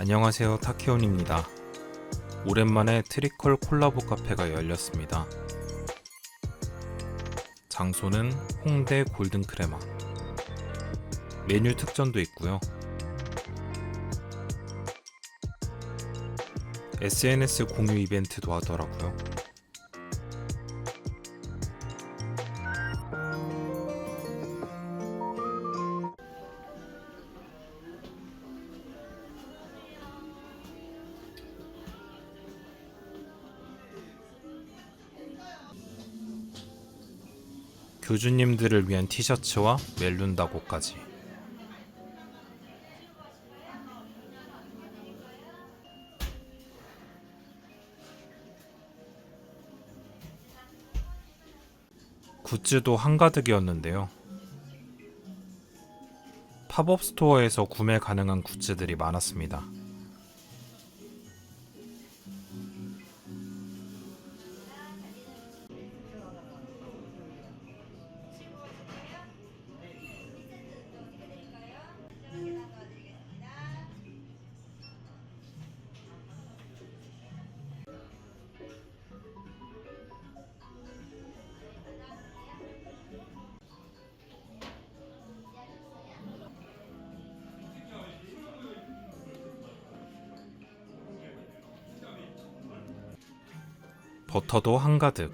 안녕하세요 타케온입니다. 오랜만에 트리컬 콜라보 카페가 열렸습니다. 장소는 홍대 골든 크레마. 메뉴 특전도 있고요. SNS 공유 이벤트도 하더라고요. 교주님들을 위한 티셔츠와 멜룬다고까지. 굿즈도 한가득이었는데요. 팝업 스토어에서 구매 가능한 굿즈들이 많았습니다. 버터도 한가득.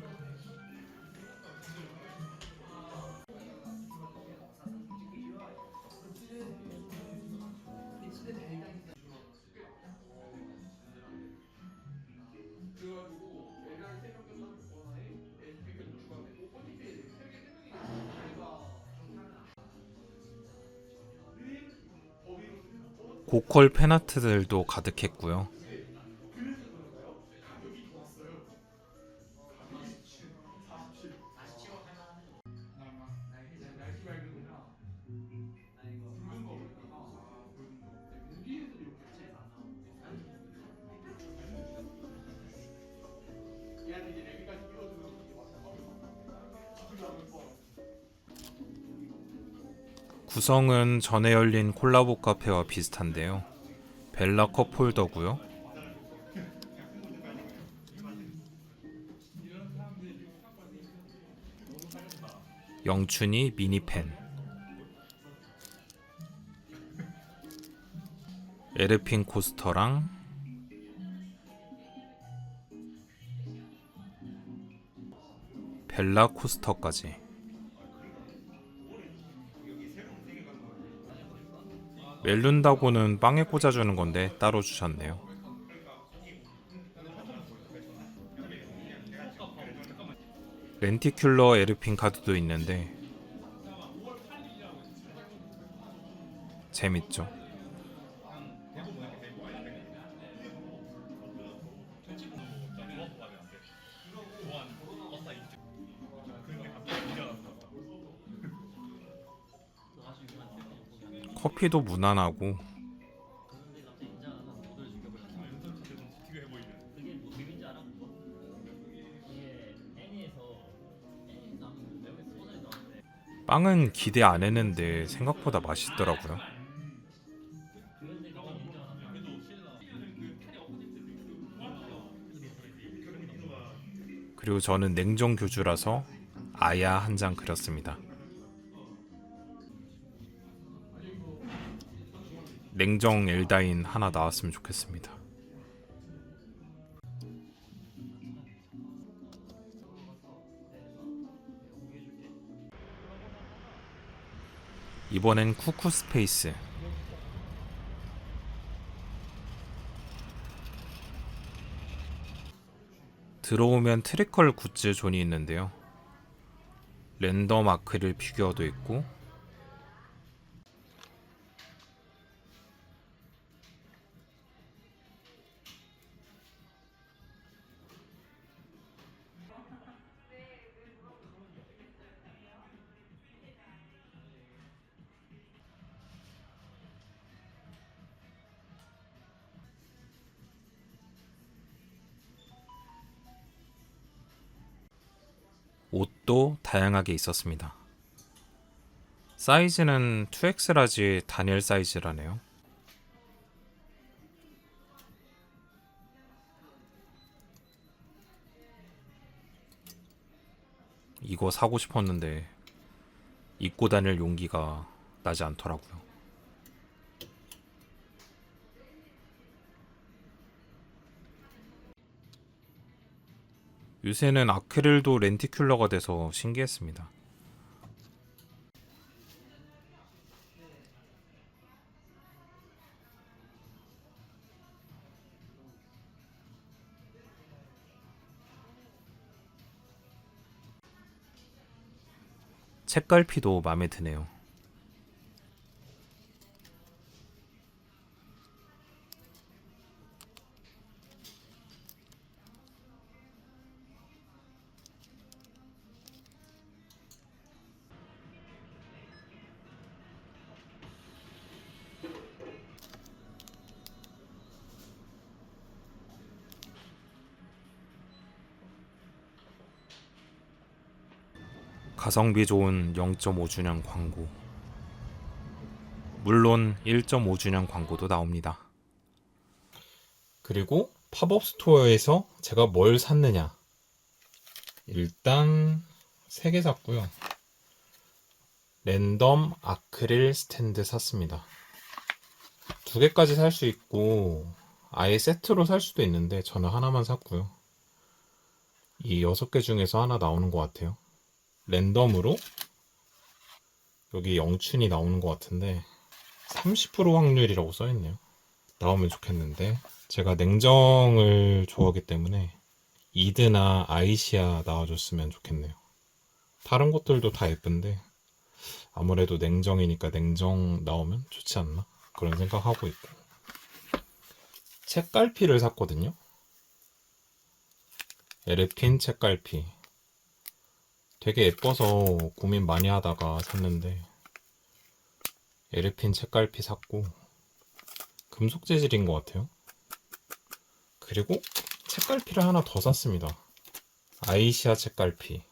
고퀄 팬아트들도 가득했고요. 구성은 전에 열린 콜라보 카페와 비슷한데요. 벨라 컵홀더고요. 영춘이 미니펜 에르핀 코스터랑 벨라 코스터까지 멜룬다고는 빵에 꽂아주는 건데 따로 주셨네요. 렌티큘러 에르핀 카드도 있는데 재밌죠. 커피도 무난하고 빵은 기대 안 했는데 생각보다 맛있더라고요. 그리고 저는 냉정 교주라서 아야 한 장 그렸습니다. 냉정 엘다인 하나 나왔으면 좋겠습니다. 이번엔 쿠쿠 스페이스. 들어오면 트리컬 굿즈 존이 있는데요. 랜덤 아크릴 피규어도 있고 옷도 다양하게 있었습니다. 사이즈는 2X 라지 단일 사이즈라네요. 이거 사고 싶었는데 입고 다닐 용기가 나지 않더라고요. 요새는 아크릴도 렌티큘러가 돼서 신기했습니다. 책갈피도 마음에 드네요. 가성비 좋은 0.5주년 광고. 물론 1.5주년 광고도 나옵니다. 그리고 팝업 스토어에서 제가 뭘 샀느냐. 일단 3개 샀고요. 랜덤 아크릴 스탠드 샀습니다. 두 개까지 살 수 있고 아예 세트로 살 수도 있는데 저는 하나만 샀고요. 이 6개 중에서 하나 나오는 것 같아요. 랜덤으로 여기 영춘이 나오는 것 같은데 30% 확률이라고 써있네요. 나오면 좋겠는데 제가 냉정을 좋아하기 때문에 이드나 아이시아 나와줬으면 좋겠네요. 다른 것들도 다 예쁜데 아무래도 냉정이니까 냉정 나오면 좋지 않나 그런 생각하고 있고 책갈피를 샀거든요. 에르핀 책갈피 되게 예뻐서 고민 많이 하다가 샀는데 에르핀 책갈피 샀고 금속 재질인 것 같아요. 그리고 책갈피를 하나 더 샀습니다. 아이시아 책갈피.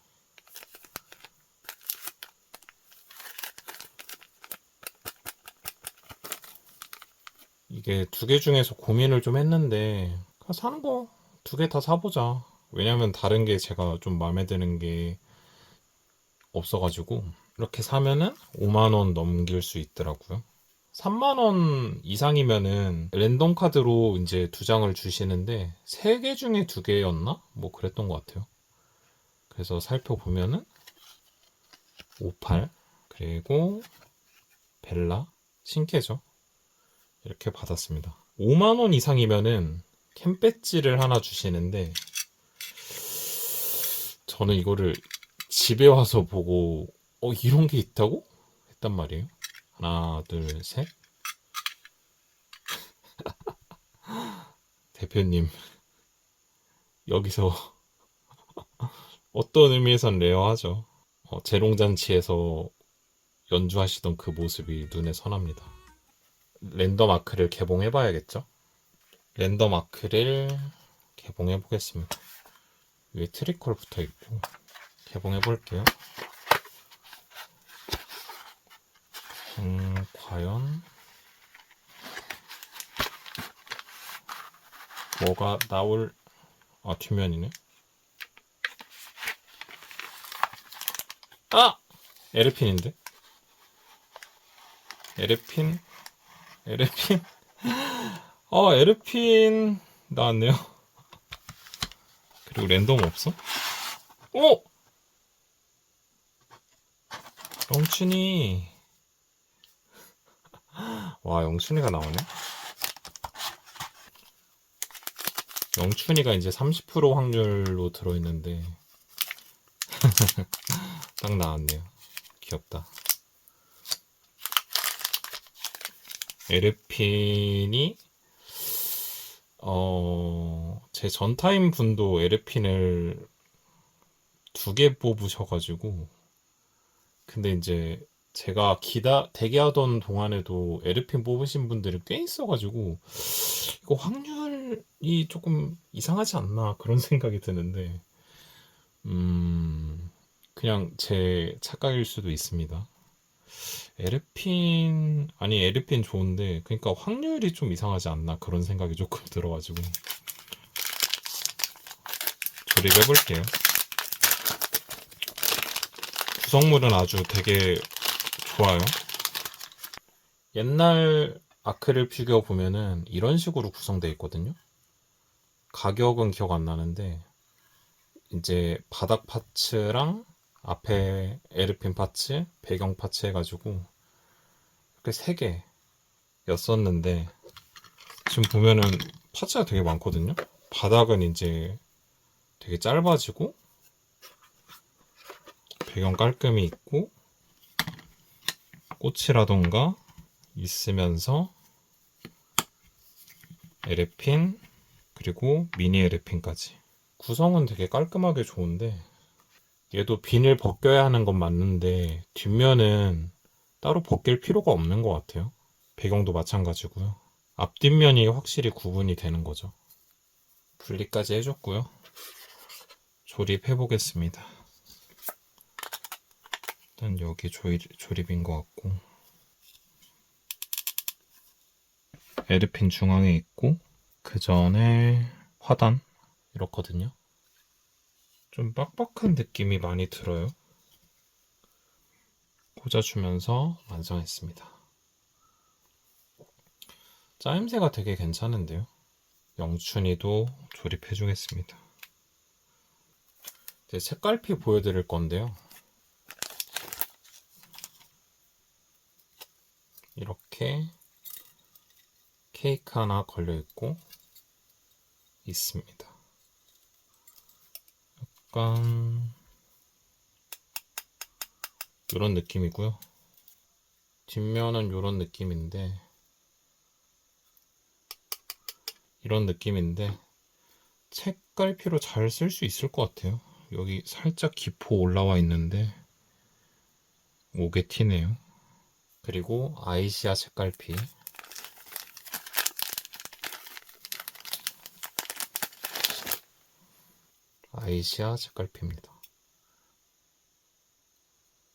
이게 두 개 중에서 고민을 좀 했는데 사는 거두 개 다 사보자. 왜냐면 다른 게 제가 좀 마음에 드는 게 없어가지고 이렇게 사면은 5만 원 넘길 수 있더라고요. 3만 원 이상이면은 랜덤 카드로 이제 두 장을 주시는데 세개 중에 두 개였나? 뭐 그랬던 것 같아요. 그래서 살펴보면은 58 그리고 벨라 신캐죠. 이렇게 받았습니다. 5만 원 이상이면은 캠 배지를 하나 주시는데 저는 이거를 집에 와서 보고 어 이런 게 있다고 했단 말이에요. 하나 둘 셋. 대표님 여기서 어떤 의미에선 레어하죠. 어, 재롱잔치에서 연주하시던 그 모습이 눈에 선합니다. 랜덤 아크를 개봉해 봐야겠죠? 랜덤 아크를 개봉해 보겠습니다. 위에 트리콜 붙어 있고 개봉해 볼게요. 음, 과연 뭐가 나올 아 뒷면이네. 아 에르핀인데 에르핀 에르핀 아 에르핀 나왔네요. 그리고 랜덤 없어? 오 영춘이 와 영춘이가 나오네. 영춘이가 이제 30% 확률로 들어있는데 딱 나왔네요. 귀엽다. 에르핀이 어, 제 전타임 분도 에르핀을 두 개 뽑으셔가지고 근데 이제 제가 기다 대기하던 동안에도 에르핀 뽑으신 분들이 꽤 있어가지고 이거 확률이 조금 이상하지 않나 그런 생각이 드는데 음 그냥 제 착각일 수도 있습니다. 에르핀 아니 에르핀 좋은데 그러니까 확률이 좀 이상하지 않나 그런 생각이 조금 들어가지고 조립해 볼게요. 구성물은 아주 되게 좋아요. 옛날 아크릴 피규어 보면은 이런 식으로 구성되어 있거든요. 가격은 기억 안 나는데 이제 바닥 파츠랑 앞에 에르핀 파츠, 배경 파츠 해가지고 이렇게 세 개였었는데 지금 보면은 파츠가 되게 많거든요. 바닥은 이제 되게 짧아지고 배경 깔끔히 있고 꽃이라던가 있으면서 에르핀 그리고 미니 에르핀까지. 구성은 되게 깔끔하게 좋은데 얘도 비닐 벗겨야 하는 건 맞는데 뒷면은 따로 벗길 필요가 없는 것 같아요. 배경도 마찬가지고요. 앞뒷면이 확실히 구분이 되는 거죠. 분리까지 해줬고요. 조립해 보겠습니다 일단 여기 조립, 조립인 것 같고 에르핀 중앙에 있고 그 전에 화단 이렇거든요. 좀 빡빡한 느낌이 많이 들어요. 꽂아주면서 완성했습니다. 짜임새가 되게 괜찮은데요. 영춘이도 조립해 주겠습니다. 이제 색깔피 보여드릴 건데요. 이렇게 케이크 하나 걸려 있고 있습니다. 약간 이런 느낌이고요. 뒷면은 이런 느낌인데 이런 느낌인데 책갈피로 잘 쓸 수 있을 것 같아요. 여기 살짝 기포 올라와 있는데 오게 티네요. 그리고 아이시아 책갈피 아이시아 책갈피입니다.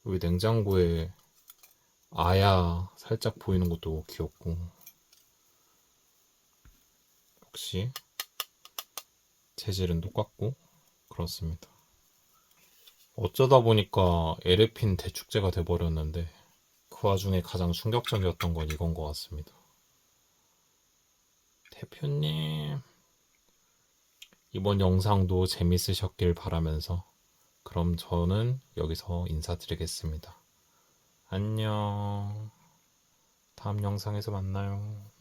여기 냉장고에 아야 살짝 보이는 것도 귀엽고 역시 재질은 똑같고 그렇습니다. 어쩌다 보니까 에르핀 대축제가 돼버렸는데 그 와중에 가장 충격적이었던 건 이건 것 같습니다. 대표님 이번 영상도 재밌으셨길 바라면서 그럼 저는 여기서 인사드리겠습니다. 안녕. 다음 영상에서 만나요.